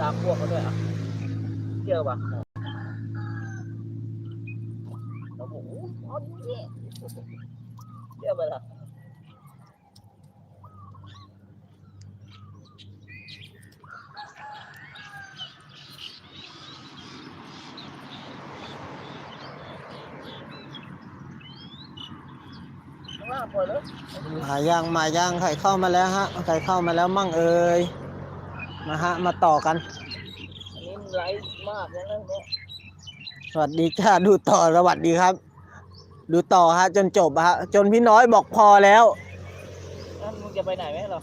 ตามพวกเขาด้วยอะเที่ยวป่ะโอ้โหเอาดิเที่ยวไปละข้างล่างปล่อยเลยมายังมายังใครเข้ามาแล้วฮะใครเข้ามาแล้วมั่งเอ่ย มาฮะ มาต่อกันอันนี้มันไลฟ์มากเลยนะเนี่ยสวัสดีจ้าดูต่อสวัสดีครับ ดูต่อฮะ จนจบฮะ จนพี่น้อยบอกพอแล้วนั่นมึงจะไปไหนไหมเหรอ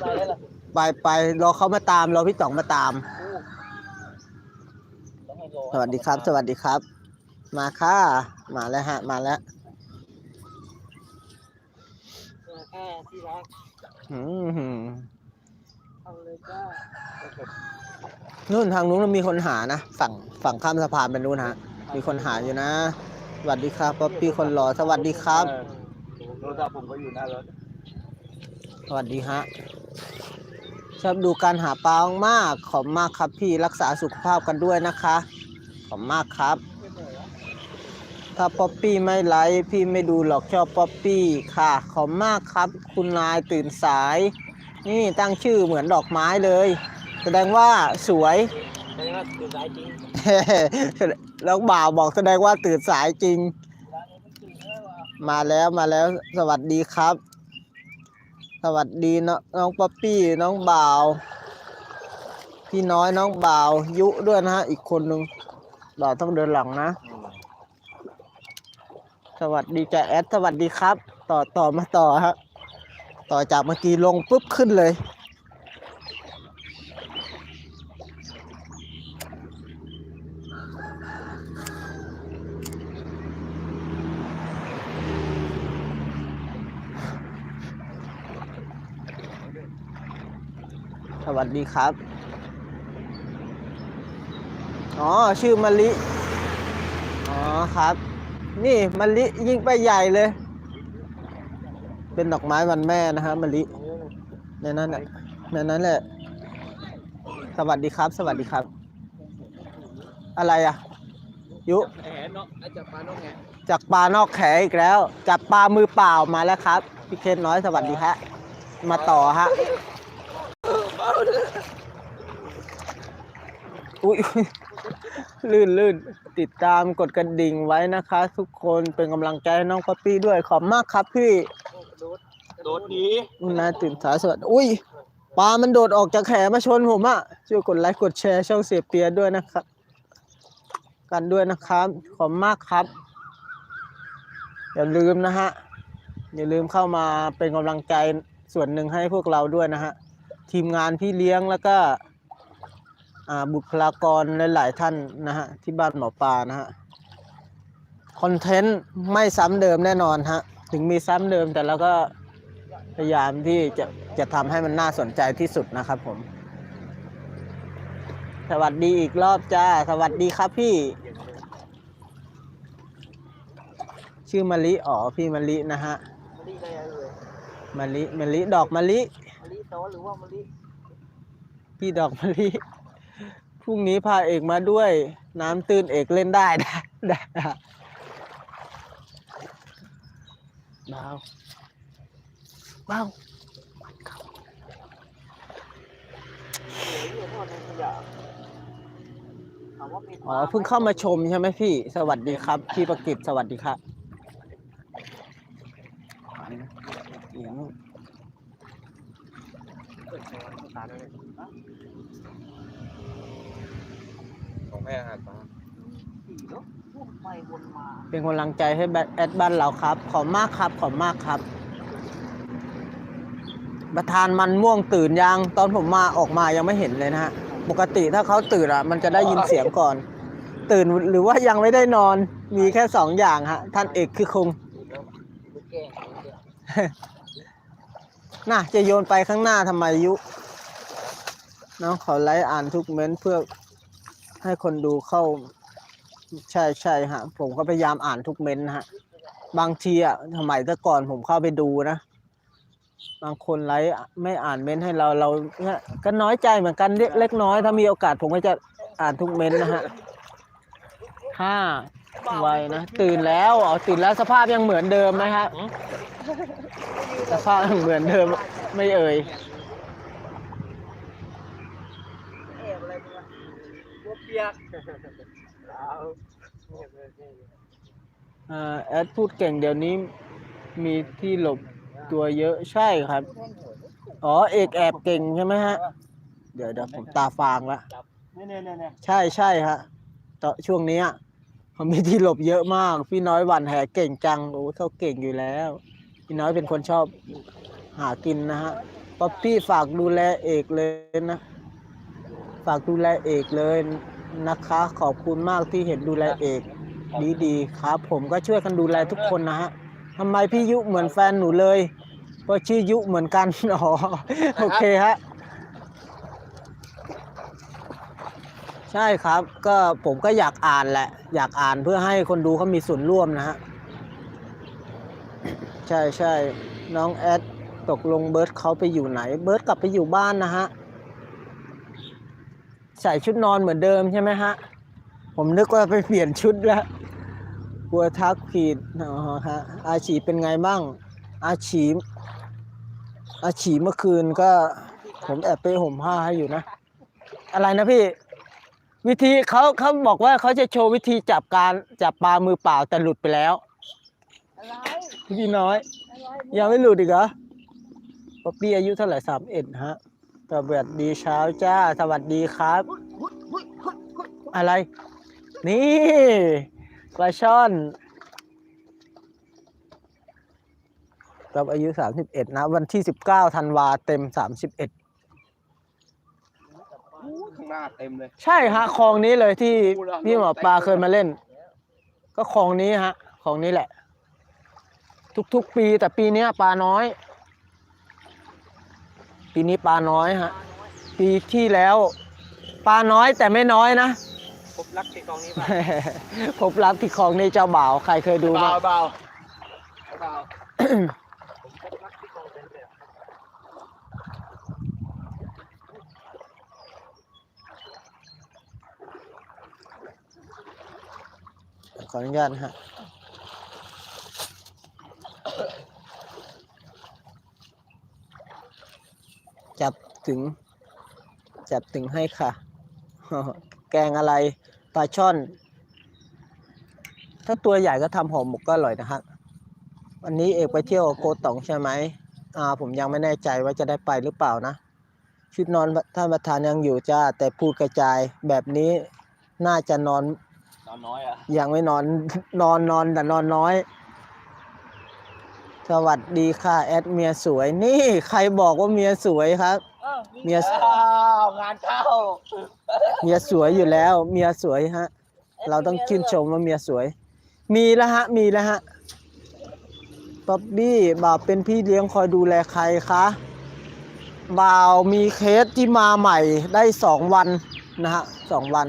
ไปแล้วเหรอไปไปรอเขามาตามรอพี่ต๋องมาตามอู้ต้องให้รอสวัสดีครับ สวัสดีครับ มาค่ะ มาแล้วฮะ มาแล้วแค่ที่รักอืมหือ เอาเลยจ้านู่นทางนู้นมีคนหานะ ฝั่งฝั่งข้ามสะพานไปนู้นฮะ มีคนหาอยู่นะ สวัสดีครับป๊อปปี้คนรอสวัสดีครับโทรศัพท์ผมก็อยู่หน้ารถสวัสดีฮะ ชอบดูการหาปลามากๆขอบมากครับพี่รักษาสุขภาพกันด้วยนะคะ ขอบมากครับ ถ้าป๊อปปี้ไม่ไลฟ์พี่ไม่ดูหรอกชอบป๊อปปี้ค่ะ ขอบมากครับ คุณนายตื่นสาย นี่ตั้งชื่อเหมือนดอกไม้เลย แสดงว่าสวยแสดงว่าตื่นสายจริงแล้วบ่าวบอกแสดงว่าตื่นสายจริง มาแล้วมาแล้วสวัสดีครับ สวัสดีน้องป๊อปปี้น้องบ่าว พี่น้อยน้องบ่าว ยุด้วยนะฮะอีกคนนึงบ่าวต้องเดินหลังนะ สวัสดีจ้าแอดสวัสดีครับ ต่อต่อมาต่อฮะ ต่อจากเมื่อกี้ลงปุ๊บขึ้นเลย สวัสดีครับ อ๋อ ชื่อมะลิ อ๋อครับ นี่มะลิยิ่งไปใหญ่เลย เป็นดอกไม้วันแม่นะฮะมะลิในนั้นแหละในนั้นแหละ สวัสดีครับ สวัสดีครับ อะไรอะ ยุ แหนเนาะอ้จับปลานองแหนจากปลานอกแขอีกแล้วจับปลามือเปล่ามาแล้วครับพี่เคนน้อยสวัสดีฮะมาต่อฮะอุ้ยลื่นลื่นติดตามกดกระดิ่งไว้นะคะ ทุกคนเป็นกำลังใจให้น้องป๊อปปี้ด้วยขอบมากครับพี่ โดดหนีอุณนายตื่นสายสวัสดีอุ้ยปลามันโดดออกจากแขมาชนผมอะช่วยกดไลค์กดแชร์ช่องเสียเปียด้วยนะครับ กันด้วยนะครับ ขอบมากครับ อย่าลืมนะฮะ อย่าลืมเข้ามาเป็นกำลังใจส่วนหนึ่งให้พวกเราด้วยนะฮะ ทีมงานพี่เลี้ยงแล้วก็อ่าบุคลากรหลาย ๆ ท่านนะฮะ ที่บ้านหมอปลานะฮะ คอนเทนต์ไม่ซ้ำเดิมแน่นอนฮะ ถึงมีซ้ำเดิมแต่เราก็พยายามที่จะจะทำให้มันน่าสนใจที่สุดนะครับผม สวัสดีอีกรอบจ้า สวัสดีครับพี่ ชื่อมะลิอ๋อพี่มะลินะฮะมะลิอะไรเอ่ยมะลิมะลิดอกมะลิมะลิโตหรือว่ามะลิพี่ดอกมะลิพรุ่งนี้พาเอกมาด้วย น้ำตื้นเอกเล่นได้ได้ได้ เบาเบาโอ้ยเนี่ยทอดในขยะถามว่ามีอ๋อเพิ่งเข้ามาชมใช่ไหมพี่ สวัสดีครับ พี่ประกิตสวัสดีครับเสียงของแม่อาหารปลาผีเนอะ วนไปวนมา เป็นกำลังใจให้แบแอดบ้านเราครับ ขอบมากครับ ขอบมากครับ ประธานมันม่วงตื่นยัง ตอนผมมาออกมายังไม่เห็นเลยนะฮะ ปกติถ้าเขาตื่นอะ มันจะได้ยินเสียงก่อน ตื่นหรือว่ายังไม่ได้นอน มีแค่สองอย่างฮะ ท่านเอกคือคง น่ะ จะโยนไปข้างหน้าทำไมยุ น้องขอไลค์อ่านทุกเม้นต์เพื่อให้คนดูเข้า ใช่ใช่ฮะ ผมก็พยายามอ่านทุกเม้นต์ฮะ บางทีอะสมัยแต่ก่อนผมเข้าไปดูนะ บางคนไลฟ์ไม่อ่านเม้นต์ให้เราเราเนี่ยก็น้อยใจเหมือนกันเล็กเล็กน้อยถ้ามีโอกาสผมก็จะอ่านทุกเม้นต์นะฮะห้าไวนะ ตื่นแล้วอ๋อตื่นแล้วสภาพยังเหมือนเดิมไหมฮะสภาพยังเหมือนเดิมไม่เอ่ยเอ๊ะอะไรเนี่ยบัวเปียก แอดพูดเก่งเดี๋ยวนี้มีที่หลบตัวเยอะใช่ครับ อ๋อเอกแอบเก่งใช่ไหมฮะ เดี๋ยวเดี๋ยวผมตาฟางละเนี่ยเนี่ยเนี่ยเนี่ยใช่ใช่ฮะตอนช่วงเนี้ยเขามีที่หลบเยอะมาก พี่น้อยหวันแหเก่งจังโอ้เขาเก่งอยู่แล้ว พี่น้อยเป็นคนชอบหากินนะฮะป๊อปปี้ฝากดูแลเอกเลยนะ ฝากดูแลเอกเลย นะคะ ขอบคุณมากที่เห็นดูแลเอกดีๆครับ ผมก็ช่วยกันดูแลทุกคนนะฮะทำไมพี่ยุเหมือนแฟนหนูเลยเพราะชื่อยุเหมือนกันอ๋อโอเคฮะใช่ครับ ก็ผมก็อยากอ่านแหละ อยากอ่านเพื่อให้คนดูเขามีส่วนร่วมนะฮะใช่ใช่น้องแอดตกลงเบิร์ดเขาไปอยู่ไหน เบิร์ดกลับไปอยู่บ้านนะฮะ ใส่ชุดนอนเหมือนเดิมใช่ไหมฮะ ผมนึกว่าไปเปลี่ยนชุดแล้วกลัวทักผิดอ๋อฮะอาชีเป็นไงบ้าง อาชีอาชีเมื่อคืนก็ ผมแอบไปห่มผ้าให้อยู่นะ อะไรนะพี่ วิธีเขาเขาบอกว่าเขาจะโชว์วิธีจับการจับปลามือเปล่าแต่หลุดไปแล้วอะไรพี่น้อยอะไรยังไม่หลุดอีกเหรอป๊อปปี้อายุเท่าไหร่สามเอ็ดฮะ สวัสดีเช้าจ้า สวัสดีครับ อะไร นี่ปลาช่อนกับอายุสามสิบเอ็ดนะ วันที่สิบเก้าธันวาเต็มสามสิบเอ็ดข้างหน้าเต็มเลย ใช่ฮะคลองนี้เลยที่พี่หมอปลาเคยมาเล่น ก็คลองนี้ฮะคลองนี้แหละ ทุกๆปีแต่ปีเนี้ยปลาน้อย ปีนี้ปลาน้อยฮะ ปีที่แล้วปลาน้อยแต่ไม่น้อยนะ พบรักที่กองนี้ป่ะพบรักที่คลองในเจ้าบ่าวใครเคยดูเบาบ้าง เบาเบาผมพบรักที่กองเป็นแบบขออนุญาตนะฮะ จับ ถึง จับถึงให้ค่ะ แกงอะไรปลาช่อน ถ้าตัวใหญ่ก็ทำห่อหมกก็อร่อยนะฮะวันนี้เอกไปเที่ยวกับโกตองใช่ไหมอ่าผมยังไม่แน่ใจว่าจะได้ไปหรือเปล่านะ ชุดนอนท่านประธานยังอยู่จ้า แต่พูดกระจายแบบนี้น่าจะนอนนอนน้อยอะยังไม่นอนนอนนอนแต่นอนน้อย สวัสดีค่ะ แอดเมียสวยนี่ ใครบอกว่าเมียสวยครับ เมียอ้าวงานเข้าเมียสวยอยู่แล้ว เมียสวยฮะ เราต้องชื่นชมว่าเมียสวย มีแล้วฮะ มีแล้วฮะป๊อบบี้บ่าวเป็นพี่เลี้ยงคอยดูแลใครคะบ่าวมีเคสที่มาใหม่ได้สองวันนะฮะสองวัน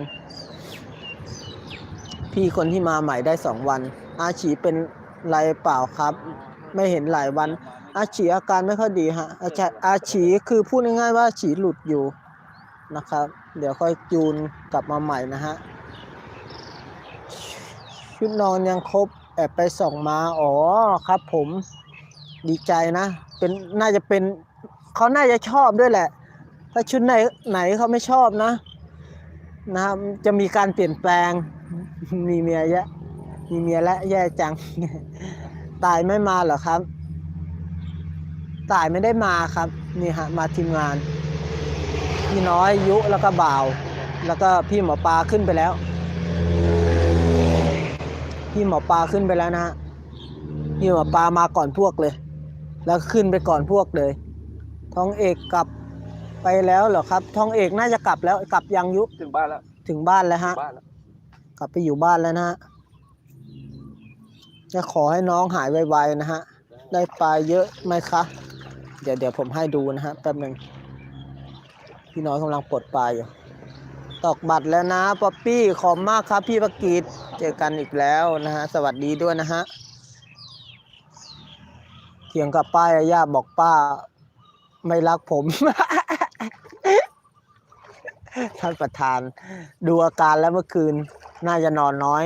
พี่คนที่มาใหม่ได้สองวัน อาชีเป็นไรเปล่าครับ ไม่เห็นหลายวัน อาชีอาการไม่ค่อยดีฮะอาจารย์อาชีคือพูดง่ายๆว่าอาชีหลุดอยู่นะครับ เดี๋ยวค่อยจูนกลับมาใหม่นะฮะชุดนอนยังครบแอบไปส่องมาอ๋อครับ ผมดีใจนะเป็นน่าจะเป็นเขาน่าจะชอบด้วยแหละ ถ้าชุดไหนไหนเขาไม่ชอบนะนะครับจะมีการเปลี่ยนแปลง มีเมียแยะมีเมียแล้วแย่จัง ตายไม่มาเหรอครับ ตายไม่ได้มาครับนี่ฮะมาทีมงาน พี่น้อยยุแล้วก็บ่าว แล้วก็พี่หมอปลาขึ้นไปแล้ว พี่หมอปลาขึ้นไปแล้วนะฮะพี่หมอปลามาก่อนพวกเลย แล้วขึ้นไปก่อนพวกเลยท้องเอกกลับไปแล้วเหรอครับท้องเอกน่าจะกลับแล้วกลับยังยุถึงบ้านแล้วถึงบ้านแล้วฮะบ้านแล้วกลับไปอยู่บ้านแล้วนะฮะจะขอให้น้องหายไวๆนะฮะได้ปลาเยอะไหมคะ เดี๋ยวเดี๋ยวผมให้ดูนะฮะแป๊บหนึ่งพี่น้อยกำลังปลดปลาอยู่ตอกบัตรแล้วนะป๊อปปี้ขอบมากครับ พี่ประกิตเจอกันอีกแล้วนะฮะสวัสดีด้วยนะฮะเถียงกับป้าย่าบอกป้า ไม่รักผม ท่านประธาน ดูอาการแล้วเมื่อคืน น่าจะนอนน้อย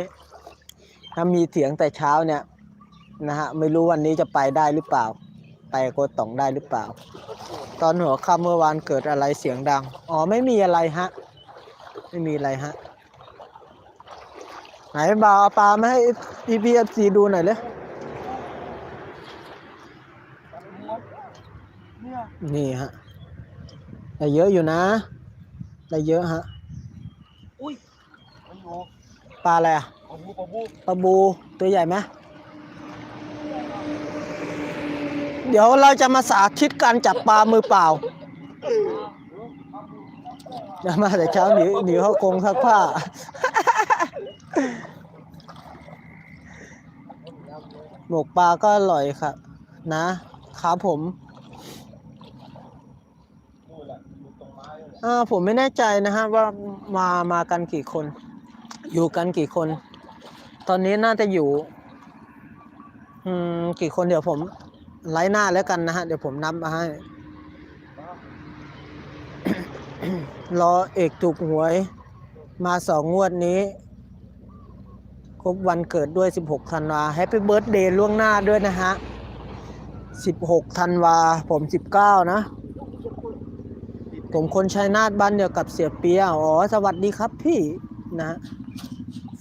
ถ้ามีเถียงแต่เช้าเนี่ยนะฮะไม่รู้วันนี้จะไปได้หรือเปล่า ไปโกตองได้หรือเปล่า ตอนหัวค่ำเมื่อวานเกิดอะไรเสียงดัง อ๋อไม่มีอะไรฮะ ไม่มีอะไรฮะ ไหนบ่าวเอาปลามาให้พี่พีเอฟซีดูหน่อยเลยเนี่ยนี่ฮะได้เยอะอยู่นะได้เยอะฮะอุ้ยมันอยู่ปลาอะไรอะปะบูปะบูปลาบู ตัวใหญ่ไหม เดี๋ยวเราจะมาสาธิตการจับปลามือเปล่าจะมาแต่เช้าหนีหนีเข้ากรงซักผ้า หมกปลาก็อร่อยครับ นะครับผมอ่าผมไม่แน่ใจนะฮะว่ามามากันกี่คน อยู่กันกี่คน ตอนนี้น่าจะอยู่ อืม กี่คนเดี๋ยวผม ไลฟ์หน้าแล้วกันนะฮะ เดี๋ยวผมนับมาให้ รอเอกถูกหวย มาสองงวดนี้ครบวันเกิดด้วย 16 ธันวาแฮปปี้เบิร์ดเดย์ล่วงหน้าด้วยนะฮะ 16 ธันวา ผม 19 นะ ผมคนชัยนาทบ้านเดียวกับเสียเปีย อ๋อ สวัสดีครับพี่นะ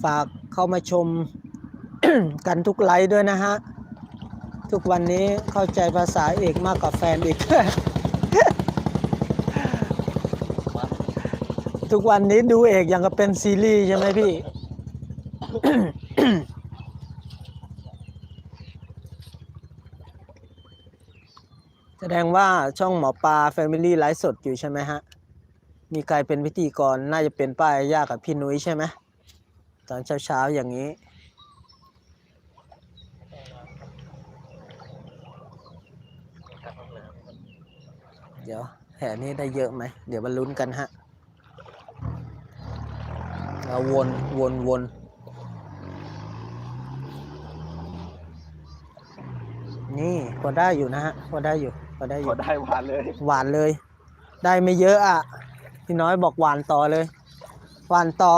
ฝากเข้ามาชมกันทุกไลฟ์ด้วยนะฮะ ทุกวันนี้เข้าใจภาษาเอกมากกว่าแฟนอีก ทุกวันนี้ดูเอกอย่างกับเป็นซีรีส์ใช่ไหมพี่ แสดงว่าช่องหมอปลาแฟมิลี่ไลฟ์สดอยู่ใช่ไหมฮะ มีใครเป็นพิธีกรน่าจะเป็นป้ายย่ากับพี่นุ้ยใช่ไหมตอนเช้าๆอย่างนี้ เดี๋ยวแห่นี้ได้เยอะไหม เดี๋ยวมาลุ้นกันฮะเราวนวนวนนี่พอได้อยู่นะฮะพอได้อยู่พอได้อพยู่อได้หวานเลย หวานเลย ได้ไม่เยอะอะพี่น้อยบอกหวานต่อเลย หวานต่อ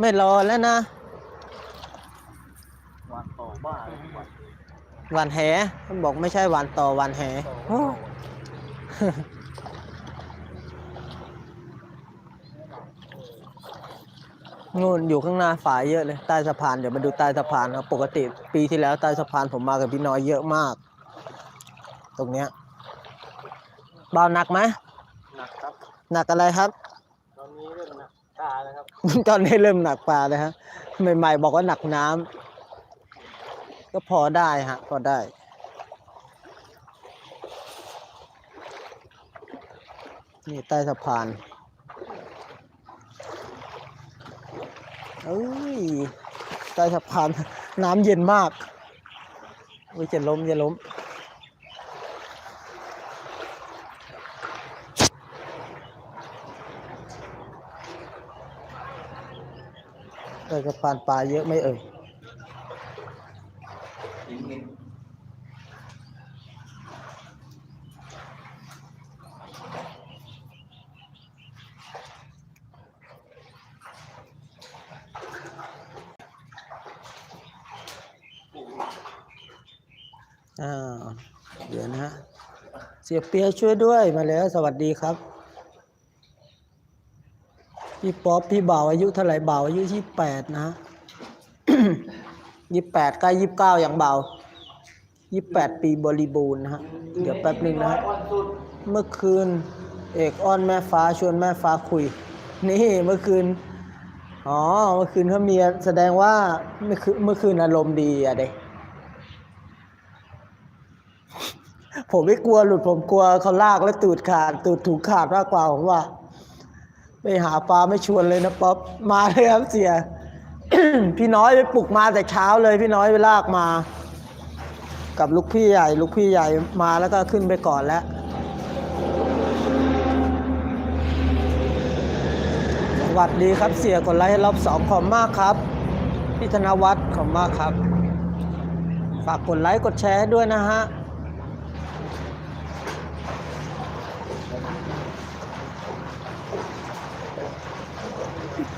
ไม่รอแล้วนะหวานต่อบ้าเลยหวานหวานแหบอกไม่ใช่หวานต่อหวานแหโอ้ นู่นอยู่ข้างหน้าฝายเยอะเลยใต้สะพานเดี๋ยวมาดูใต้สะพานครับปกติปีที่แล้วใต้สะพานผมมากับพี่น้อยเยอะมาก ตรงเนี้ยเบาหนักไหมหนักครับ หนักอะไรครับ ตอนนี้เริ่มหนักตาแล้วครับ ตอนนี้เริ่มหนักปลาเลยฮะใหม่ๆบอกว่าหนักน้ำก็พอได้ฮะพอได้นี่ใต้สะพาน เอ้ยใต้สะพานน้ำเย็นมากอุ้ยจะล้มจะล้มใต้สะพานปลาเยอะไหม่เอ่ย อ่าเดี๋ยวนะฮะ เสียเปียช่วยด้วยมาแล้ว สวัสดีครับ พี่ป๊อปพี่บ่าวอายุเท่าไหร่บ่าวอายุยี่แปดนะยี่แปดใกล้ยี่เก้าอย่างเบายี่แปดปีบริบูรณ์นะฮะ เดี๋ยวแป๊บหนึ่งนะฮะเมื่อคืน เอกอ้อนแม่ฟ้าชวนแม่ฟ้าคุย นี่เมื่อคืน อ๋อ เมื่อคืนเขามีแสดงว่าเมื่อคืนเมื่อคืนอารมณ์ดีอะเด็ก ผมไม่กลัวหลุดผมกลัวเขาลากแล้วตูดขาดตูดถูกขาดมากกว่าผมว่า ไปหาปลาไม่ชวนเลยนะป๊อปมาเลยครับเสีย พี่น้อยไปปลุกมาแต่เช้าเลย พี่น้อยไปลากมา กับลูกพี่ใหญ่ ลูกพี่ใหญ่มาแล้วก็ขึ้นไปก่อนแล้วสวัสดีครับเสียกดไลค์ให้รอบสองขอบมากครับพี่ธนวัฒน์ขอบมากครับ ฝากกดไลค์กดแชร์ให้ด้วยนะฮะ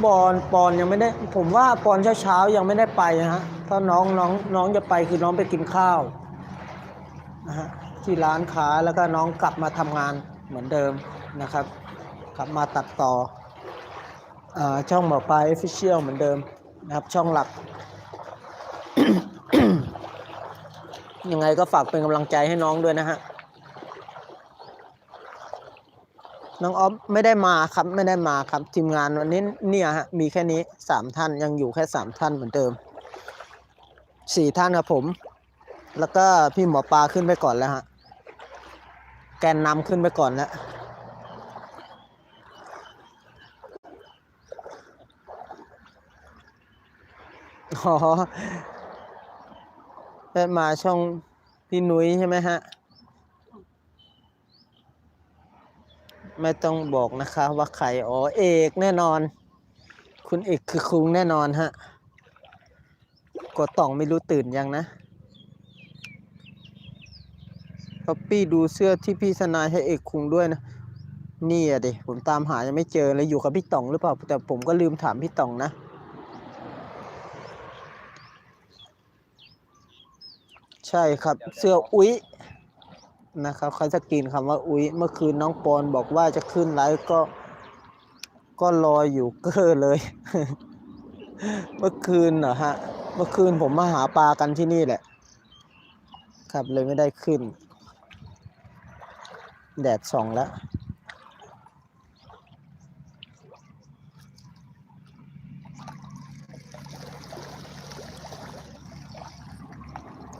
ปอนปอนยังไม่ได้ ผมว่าปอนเช้าเช้าๆยังไม่ได้ไปนะฮะถ้าน้องน้องน้องจะไปคือน้องไปกินข้าวนะฮะที่ร้านค้าแล้วก็น้องกลับมาทำงานเหมือนเดิมนะครับ กลับมาตัดต่ออาช่องหมอปลายออฟฟิเชียลเหมือนเดิมนะครับช่องหลัก ยังไงก็ฝากเป็นกำลังใจให้น้องด้วยนะฮะ น้องออฟไม่ได้มาครับไม่ได้มาครับทีมงานวันนี้เนี่ยฮะมีแค่นี้สามท่านยังอยู่แค่สามท่านเหมือนเดิมสี่ท่านครับผม แล้วก็พี่หมอปลาขึ้นไปก่อนแล้วฮะแกนนำขึ้นไปก่อนแล้วอ๋อมาช่องพี่นุ้ยใช่ไหมฮะ ไม่ต้องบอกนะคะว่าใครอ๋อเอกแน่นอน คุณเอกคือคุงแน่นอนฮะกดต่องไม่รู้ตื่นยังนะป๊อปปี้ดูเสื้อที่พี่สนายให้เอกคุงด้วยนะนี่อะดิผมตามหายังไม่เจอเลยอยู่กับพี่ต่องหรือเปล่า แต่ผมก็ลืมถามพี่ต่องนะใช่ครับเสื้ออุ๊ย นะครับเขาจะกินคำว่าอุ๊ยเมื่อคืนน้องปอนบอกว่าจะขึ้นไลฟ์ก็ ก็รออยู่เก้อเลย เมื่อคืนเหรอฮะ เมื่อคืนผมมาหาปลากันที่นี่แหละ ครับเลยไม่ได้ขึ้น แดดส่องแล้ว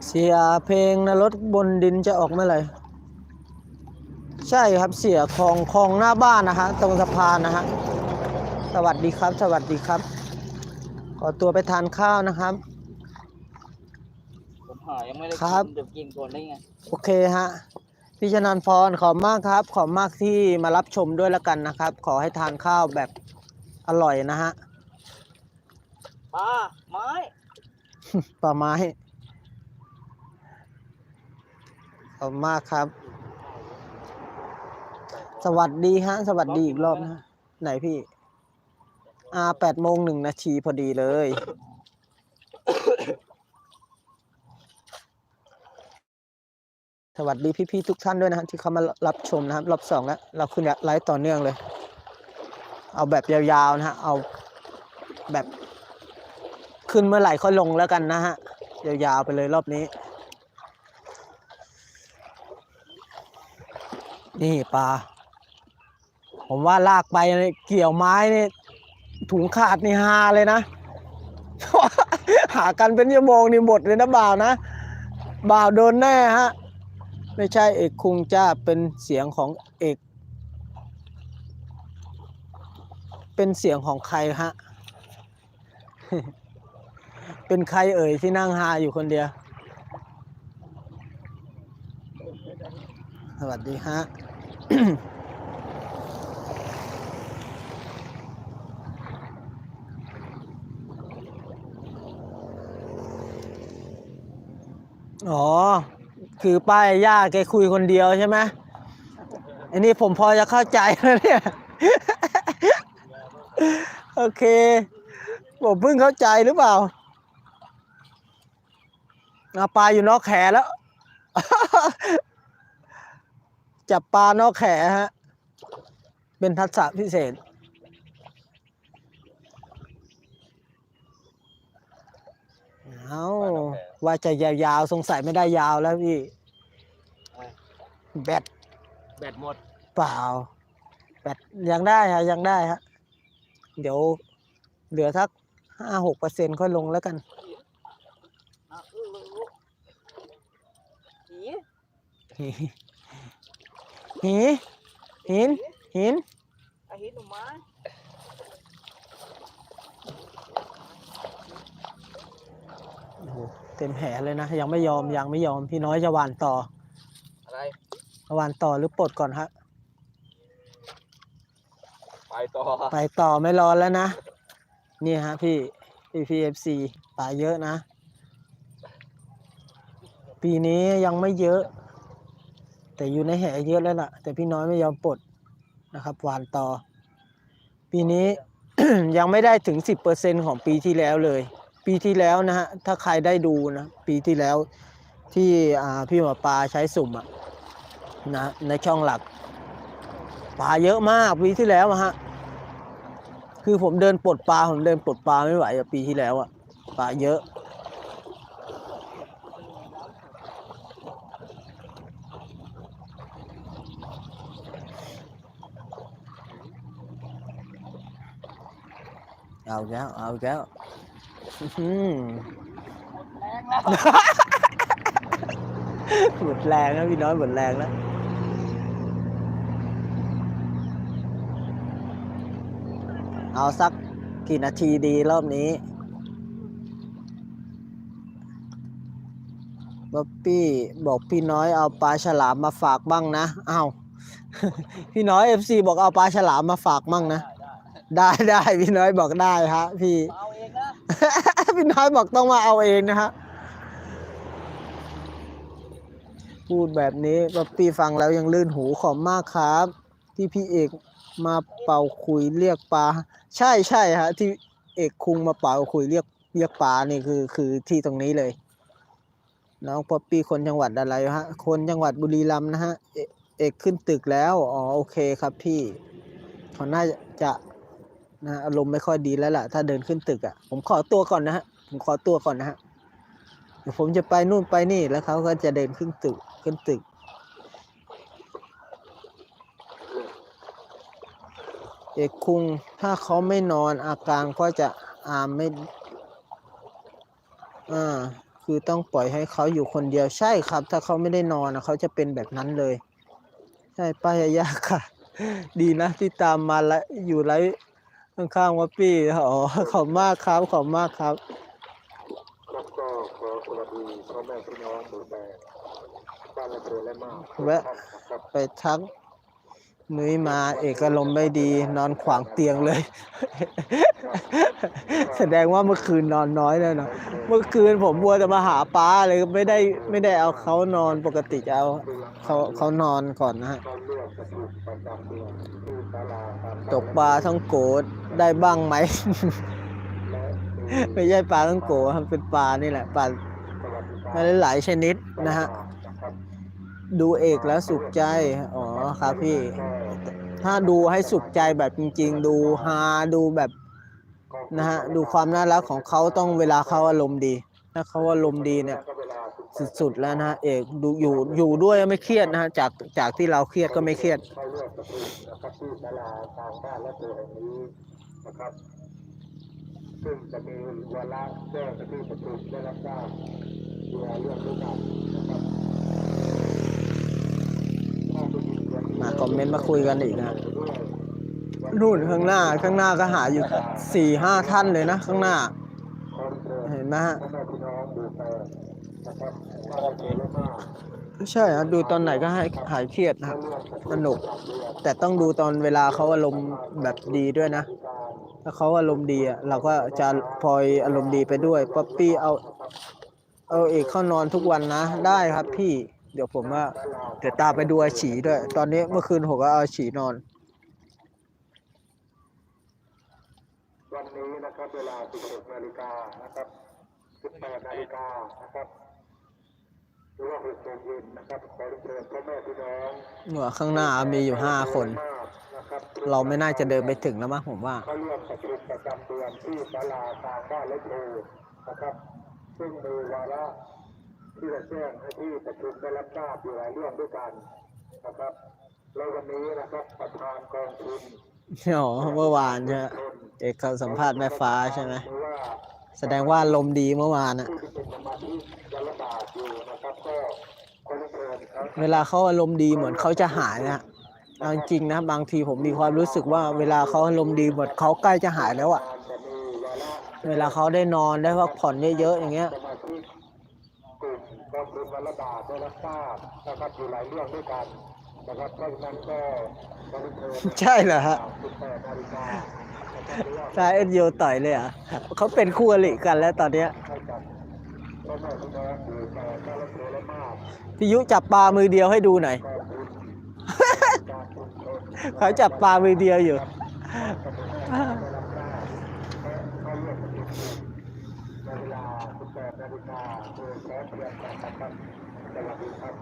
เสียเพลงนรถบนดินจะออกเมื่อไหร่ ใช่ครับเสียคลองคลองหน้าบ้านนะฮะตรงสะพานนะฮะสวัสดีครับ สวัสดีครับ ขอตัวไปทานข้าวนะครับ ผมหายังไม่ได้ครับ กินเดี๋ยวกินก่อนได้ไง โอเคฮะพี่ชนันพรขอบมากครับ ขอบมากที่มารับชมด้วยแล้วกันนะครับ ขอให้ทานข้าวแบบอร่อยนะฮะปลา ไม้ ป่าไม้ขอบมากครับ สวัสดีฮะ สวัสดีอีกรอบนะไหนพี่ อ่าแปดโมงหนึ่งนาทีพอดีเลย สวัสดีพี่ๆทุกท่านด้วยนะครับที่เข้ามารับชมนะครับ รอบสองแล้ว เราขึ้นไลฟ์ต่อเนื่องเลย เอาแบบยาวๆนะฮะ เอาแบบขึ้นเมื่อไหร่ค่อยลงแล้วกันนะฮะ ยาวๆไปเลยรอบนี้นี่ปลา ผมว่าลากไปเกี่ยวไม้นี่ถุงขาดนี่ฮาเลยนะ หากันเป็นชั่วโมงนี่หมดเลยนะบ่าวนะ บ่าวโดนแน่ฮะ ไม่ใช่เอกคุงจ้าเป็นเสียงของเอก เป็นเสียงของใครฮะ เป็นใครเอ่ยที่นั่งฮาอยู่คนเดียว สวัสดีฮะ อ๋อ คือป้ายย่าแกคุยคนเดียวใช่ไหมอันนี้ผมพอจะเข้าใจแล้วเนี่ย โอเค ผมเพิ่งเข้าใจหรือเปล่าเอาปลาอยู่นอกแขแล้ว จับปลานอกแขฮะ เป็นทักษะพิเศษ เอา ว่าจะยาวๆสงสัยไม่ได้ยาวแล้วพี่แบตแบตหมดเปล่า แบตยังได้ฮะยังได้ฮะเดี๋ยวเหลือสักห้าหกเปอร์เซ็นค่อยลงแล้วกันอะเออรู้รู้ผีหินหินหินไอ้หินหนูไม้โอ้โห เต็มแผลเลยนะ ยังไม่ยอมยังไม่ยอมพี่น้อยจะหวานต่ออะไร หวานต่อหรือปลดก่อนฮะไปต่อไปต่อไม่รอแล้วนะนี่ฮะพี่ PPFC ปลาเยอะนะ ปีนี้ยังไม่เยอะ แต่อยู่ในแหเยอะแล้วล่ะ แต่พี่น้อยไม่ยอมปลดนะครับหวานต่อ ปีนี้ยังไม่ได้ถึง 10%ของปีที่แล้วเลย ปีที่แล้วนะฮะถ้าใครได้ดูนะปีที่แล้วที่พี่หมอปลาใช้สุ่มอะนะในช่องหลักปลาเยอะมากปีที่แล้วอะฮะคือผมเดินปลดปลาผมเดินปลดปลาไม่ไหวอะปีที่แล้วอะปลาเยอะเอาแล้วเอาแล้ว หมดแรงแล้วพี่น้อยหมดแรงแล้วเอาสักกี่นาทีดีรอบนี้บ๊อบปี้บอกพี่น้อยเอาปลาฉลามมาฝากบ้างนะ เอาพี่น้อยเอฟซีบอกเอาปลาฉลามมาฝากบ้างนะ ได้ได้ได้ได้พี่น้อยบอกได้ฮะพี่เอาเองนะ พี่น้อยบอกต้องมาเอาเองนะฮะพูดแบบนี้ป๊อปปี้ฟังแล้วยังลื่นหูขอบมากครับ ที่พี่เอกมาเป่าคุยเรียกปลาใช่ใช่ฮะ ที่เอกคุงมาเป่าคุยเรียกเรียกปลานี่คือคือที่ตรงนี้เลย น้องป๊อปปี้คนจังหวัดอะไรฮะ คนจังหวัดบุรีรัมย์นะฮะเอเอกขึ้นตึกแล้ว อ๋อโอเคครับพี่เขาน่าจะ นะอารมณ์ไม่ค่อยดีแล้วล่ะ ถ้าเดินขึ้นตึกอะ่ะ ผมขอตัวก่อนนะฮะ ผมขอตัวก่อนนะฮะเดี๋ยวผมจะไปนู่นไปนี่แล้วเขาก็จะเดินขึ้นตึกขึ้นตึก เอกคุงถ้าเขาไม่นอนอาการก็จะอามไม่อ่าคือต้องปล่อยให้เขาอยู่คนเดียวใช่ครับ ถ้าเขาไม่ได้นอนเขาจะเป็นแบบนั้นเลย ใช่ป้ายายาค่ะ ดีนะที่ตามมาและอยู่ไร ข้างๆวัดปี้อ๋อขอบมากครับขอบมากครับครับก็ขอสวัสดีพ่อแม่พี่น้องหมู่แปดบ้านละเตือและมากแวะครับไปทัก นุ้ยมาเอกอารมณ์ไม่ดี นอนขวางเตียงเลย แสดงว่าเมื่อคืนนอนน้อยเลยเนาะเมื่อคืนผมบัวจะมาหาป้าเลยไม่ได้ไม่ได้เอาเขานอนปกติจะเอาเขาเขานอนก่อนนะฮะเขาเลือกจะถูกประจำเดือนที่ศาลาการตกปลาท่องโกดได้บ้างไหมและไม่ใช่ปลาท่องโกครับเป็นปลานี่แหละปลาสวัสดิการหลายๆชนิดนะฮะนะครับ ดูเอกแล้วสุขใจ อ๋อครับพี่ ถ้าดูให้สุขใจแบบจริง ๆ ดูฮาดูแบบนะฮะดูความน่ารักของเขาต้องเวลาเขาอารมณ์ดี ถ้าเขาอารมณ์ดีเนี่ยสุดๆแล้วนะฮะเอกดูอยู่อยู่ด้วยไม่เครียดนะฮะจากจากที่เราเครียดก็ไม่เครียดซึ่งจะมีวาระแจ้งที่ประชุมได้รับทราบเกี่ยวเรื่องด้วยกันนะครับ มาคอมเมนต์มาคุยกันอีกนะนู่นข้างหน้าข้างหน้าก็หาอยู่สี่ห้าท่านเลยนะ ข้างหน้า เห็นไหมฮะพ่อแม่ใช่ฮะดูตอนไหนก็ให้หายเครียดนะฮะสนุก แต่ต้องดูตอนเวลาเขาอารมณ์แบบดีด้วยนะ ถ้าเขาอารมณ์ดีอะเราก็จะพลอยอารมณ์ดีไปด้วยป๊อปปี้เอา เอาเอกเข้านอนทุกวันนะ ได้ครับพี่ เดี๋ยวผมว่าเดี๋ยวตามไปดูอาฉีด้วย ตอนนี้เมื่อคืนผมก็เอาอาฉีนอนวันนี้นะครับเวลา 16นาฬิกานะครับ 18นาฬิกานะครับหรือว่า6โมงเย็นนะครับขอเรียนพ่อแม่พี่น้องเหนือข้างหน้ามีอยู่ห้าคนมากนะครับเราไม่น่าจะเดินไปถึงแล้วมั้งผมว่าเขาร่วมประชุมประจำเดือนที่ศาลาทางบ้านและโทนะครับ ซึ่งมีวาระ ที่จะแจ้งให้ที่ประชุมได้รับทราบอยู่หลายเรื่องด้วยกันนะครับแล้ววันนี้นะครับประธานกองทุนอ๋อเมื่อวานใช่ไหมเอกเขาสัมภาษณ์แม่ฟ้าใช่ไหมหรือว่าแสดงว่าลมณ์ดีเมื่อวานอะผู้ที่เป็นสมาชิกยังระบาดอยู่นะครับก็ขอเรียนครับเวลาเขาอารมณ์ดีเหมือนเขาจะหายนะเอาจริงๆนะบางทีผมมีความรู้สึกว่าเวลาเขาอารมณ์ดีเหมือนเขาใกล้จะหายแล้วอะจะมีวาระเวลาเขาได้นอนได้พักผ่อนเยอะๆอย่างเงี้ย สมาชิกกลุ่มกองทุนวัน ระบาดได้รับทราบนะครับอยู่หลายเรื่องด้วยกันนะครับเพราะฉะนั้นก็ขอเรียนเชิญใช่เหรอฮะ18นาฬิกานะครับหรือว่าซาเอ็นโยต่อยเลยเหรอะเขาเป็นคู่อริกันแล้วตอนเนี้ยให้กับพ่อแม่พี่น้องหรือแต่ก็รับรู้และมากพี่ยุจับปลามือเดียวให้ดูหน่อยกองทุนการชุมชน เขาจับปลามือเดียวอยู่ได้รับทราบ ในเวลา 18นาฬิกา โดยแท้เพียงกันนะครับสวัสดีครับ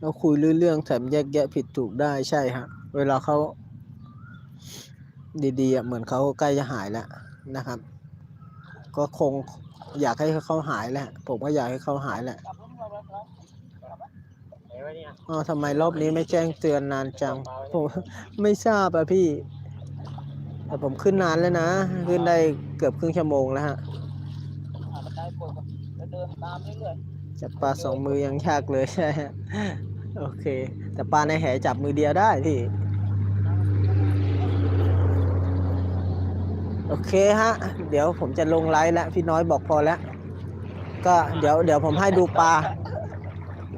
เราคุยเรื่องๆแถมแยกแยะผิดถูกได้ใช่ฮะ เวลาเขาดีๆอะเหมือนเขาใกล้จะหายแล้วนะครับ ก็คงอยากให้เขาหายแหละ ผมก็อยากให้เขาหายแหละกลับรถมาแล้วครับไหนวะเนี่ยอ๋อทำไมรอบนี้ไม่แจ้งเตือนนานจัง ผมไม่ทราบอะพี่ แต่ผมขึ้นนานแล้วนะ ขึ้นได้เกือบครึ่งชั่วโมงแล้วฮะไดปวดแล้วเดินตามเรื่อยจับปลาสองมือยังยากเลยใช่ฮะโอเค แต่ปลาในแหจับมือเดียวได้พี่โอเคฮะ เดี๋ยวผมจะลงไลฟ์แล้วพี่น้อยบอกพอแล้ว ก็เดี๋ยวเดี๋ยวผมให้ดูปลา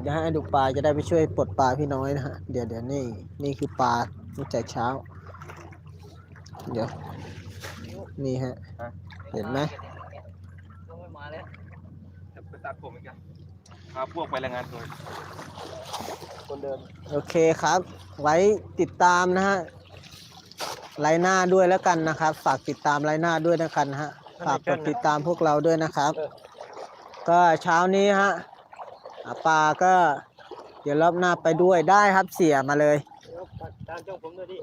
เดี๋ยวให้ดูปลาจะได้ไปช่วยปลดปลาพี่น้อยนะฮะ เดี๋ยวเดี๋ยวนี่นี่คือปลาตั้งแต่เช้า เดี๋ยว นี่ฮะๆเห็นไหมลงไม่มาแล้วจะไปตัดผมอีกอะพาพวกไปรายงานตัวคนเดิม โอเคครับ ไว้ติดตามนะฮะไลน์หน้าด้วยแล้วกันนะครับ ฝากติดตามไลน์หน้าด้วยนะครับนะฮะ ฝากกดติดตามพวกเราด้วยนะครับ ก็เช้านี้ฮะหาปลาก็ เดี๋ยวรอบหน้าไปด้วยได้ครับเสียมาเลยเดี๋ยวตามช่องผมด้วยดิ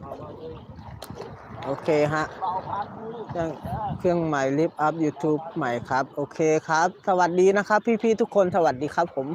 เอามาเลย โอเคฮะเครื่องเครื่องใหม่ลิฟต์อัพ YouTube ใหม่ครับ โอเคครับ สวัสดีนะครับ พี่ๆทุกคนสวัสดีครับผม